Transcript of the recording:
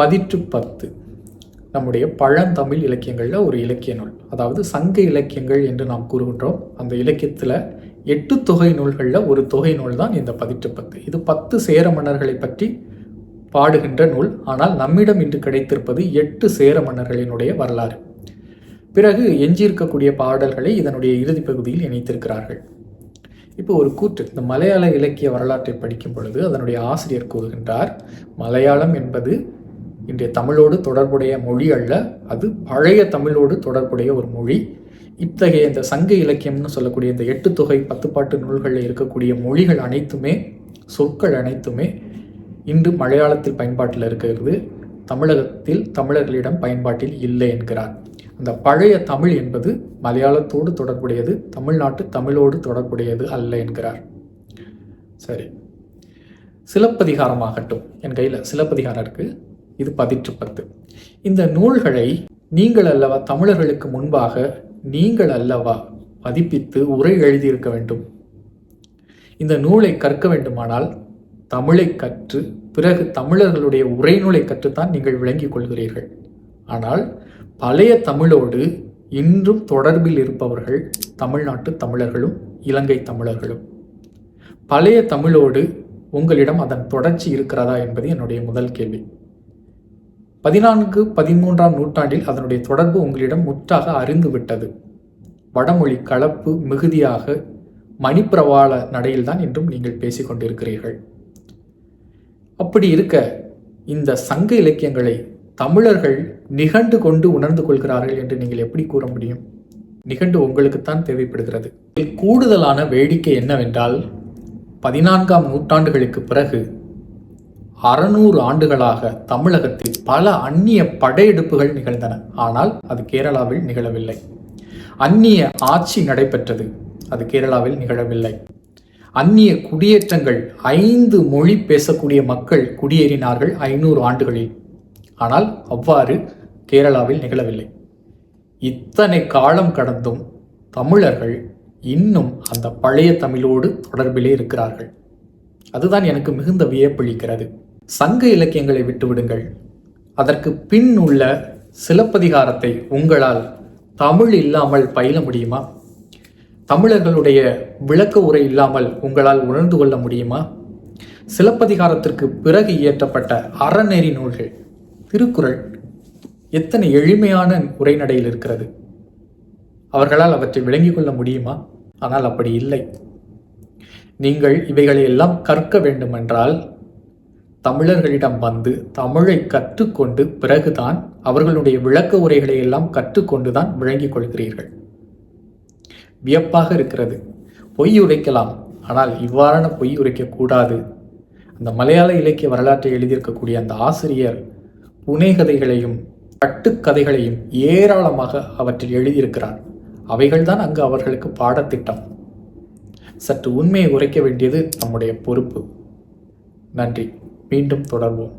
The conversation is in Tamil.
பதிற்று பத்து. நம்முடைய பழந்தமிழ் இலக்கியங்களில் ஒரு இலக்கிய நூல். அதாவது சங்க இலக்கியங்கள் என்று நாம் கூறுகின்றோம். அந்த இலக்கியத்தில் எட்டு தொகை நூல்களில் ஒரு தொகை நூல் தான் இந்த பதிற்று பத்து. இது பத்து சேர மன்னர்களை பற்றி பாடுகின்ற நூல். ஆனால் நம்மிடம் இன்று கிடைத்திருப்பது எட்டு சேர மன்னர்களினுடைய வரலாறு. பிறகு எஞ்சியிருக்கக்கூடிய பாடல்களை இதனுடைய இறுதி பகுதியில் இணைத்திருக்கிறார்கள். இப்போ ஒரு கூற்று. இந்த மலையாள இலக்கிய வரலாற்றை படிக்கும் பொழுது அதனுடைய ஆசிரியர் கூறுகின்றார் மலையாளம் என்பது இன்றைய தமிழோடு தொடர்புடைய மொழி அல்ல அது பழைய தமிழோடு தொடர்புடைய ஒரு மொழி. இத்தகைய இந்த சங்க இலக்கியம்னு சொல்லக்கூடிய இந்த எட்டு தொகை பத்துப்பாட்டு நூல்களில் இருக்கக்கூடிய மொழிகள் அனைத்துமே சொற்கள் அனைத்துமே இன்று மலையாளத்தில் பயன்பாட்டில் இருக்கிறது. தமிழகத்தில் தமிழர்களிடம் பயன்பாட்டில் இல்லை என்கிறார். அந்த பழைய தமிழ் என்பது மலையாளத்தோடு தொடர்புடையது தமிழ்நாட்டு தமிழோடு தொடர்புடையது அல்ல என்கிறார். சரி. சிலப்பதிகாரமாகட்டும். என் கையில் சிலப்பதிகாரம் இருக்குது இது பதிற்று பத்து இந்த நூல்களை நீங்கள் அல்லவா தமிழர்களுக்கு முன்பாக நீங்கள் அல்லவா பதிப்பித்து உரை எழுதியிருக்க வேண்டும்? இந்த நூலை கற்க வேண்டுமானால் தமிழை கற்று பிறகு தமிழர்களுடைய உரைநூலை கற்றுத்தான் நீங்கள் விளங்கிக் கொள்கிறீர்கள். ஆனால் பழைய தமிழோடு இன்றும் தொடர்பில் இருப்பவர்கள் தமிழ்நாட்டு தமிழர்களும் இலங்கை தமிழர்களும். பழைய தமிழோடு உங்களிடம் அதன் தொடர்ச்சி இருக்கிறதா என்பது என்னுடைய முதல் கேள்வி. பதினான்கு பதிமூன்றாம் நூற்றாண்டில் அதனுடைய தொடர்பு உங்களிடம் முற்றாக அறிந்துவிட்டது. வடமொழி கலப்பு மிகுதியாக மணிப்பிரவாள நடையில்தான் என்றும் நீங்கள் பேசிக்கொண்டிருக்கிறீர்கள் அப்படி இருக்க இந்த சங்க இலக்கியங்களை தமிழர்கள் நிகண்டு கொண்டு உணர்ந்து கொள்கிறார்கள் என்று நீங்கள் எப்படி கூற முடியும்? நிகண்டு உங்களுக்குத்தான் தேவைப்படுகிறது. கூடுதலான வேடிக்கை என்னவென்றால் பதினான்காம் நூற்றாண்டுகளுக்கு பிறகு அறுநூறு ஆண்டுகளாக தமிழகத்தில் பல அந்நிய படையெடுப்புகள் நிகழ்ந்தன. ஆனால் அது கேரளாவில் நிகழவில்லை. அந்நிய ஆட்சி நடைபெற்றது. அது கேரளாவில் நிகழவில்லை. அந்நிய குடியேற்றங்கள் ஐந்து மொழி பேசக்கூடிய மக்கள் குடியேறினார்கள் ஐநூறு ஆண்டுகளில். ஆனால் அவ்வாறு கேரளாவில் நிகழவில்லை. இத்தனை காலம் கடந்தும் தமிழர்கள் இன்னும் அந்த பழைய தமிழோடு தொடர்பிலே இருக்கிறார்கள். அதுதான் எனக்கு மிகுந்த வியப்பளிக்கிறது. சங்க இலக்கியங்களை விட்டுவிடுங்கள். அதற்கு பின் உள்ள சிலப்பதிகாரத்தை உங்களால் தமிழ் இல்லாமல் பயில முடியுமா? தமிழர்களுடைய விளக்க உரை இல்லாமல் உங்களால் உணர்ந்து கொள்ள முடியுமா? சிலப்பதிகாரத்திற்கு பிறகு இயற்றப்பட்ட அறநெறி நூல்கள் திருக்குறள் எத்தனை எளிமையான உரைநடையில் இருக்கிறது? அவர்களால் அவற்றை விளங்கிக் கொள்ள முடியுமா? ஆனால் அப்படி இல்லை. நீங்கள் இவைகளை எல்லாம் கற்க வேண்டுமென்றால் தமிழர்களிடம் வந்து தமிழை கற்றுக்கொண்டு பிறகுதான் அவர்களுடைய விளக்க உரைகளை எல்லாம் கற்றுக்கொண்டு தான் விளங்கிக் கொள்கிறீர்கள். வியப்பாக இருக்கிறது. பொய் உரைக்கலாம். ஆனால் இவ்வாறான பொய் உரைக்கக்கூடாது அந்த மலையாள இலக்கிய வரலாற்றை எழுதியிருக்கக்கூடிய அந்த ஆசிரியர் புனைகதைகளையும் கட்டுக்கதைகளையும் ஏராளமாக அவற்றில் எழுதியிருக்கிறார். அவைகள்தான் அங்கு அவர்களுக்கு பாடத்திட்டம். சற்று உண்மையை உரைக்க வேண்டியது நம்முடைய பொறுப்பு. நன்றி. மீண்டும் தொடர்வோம்.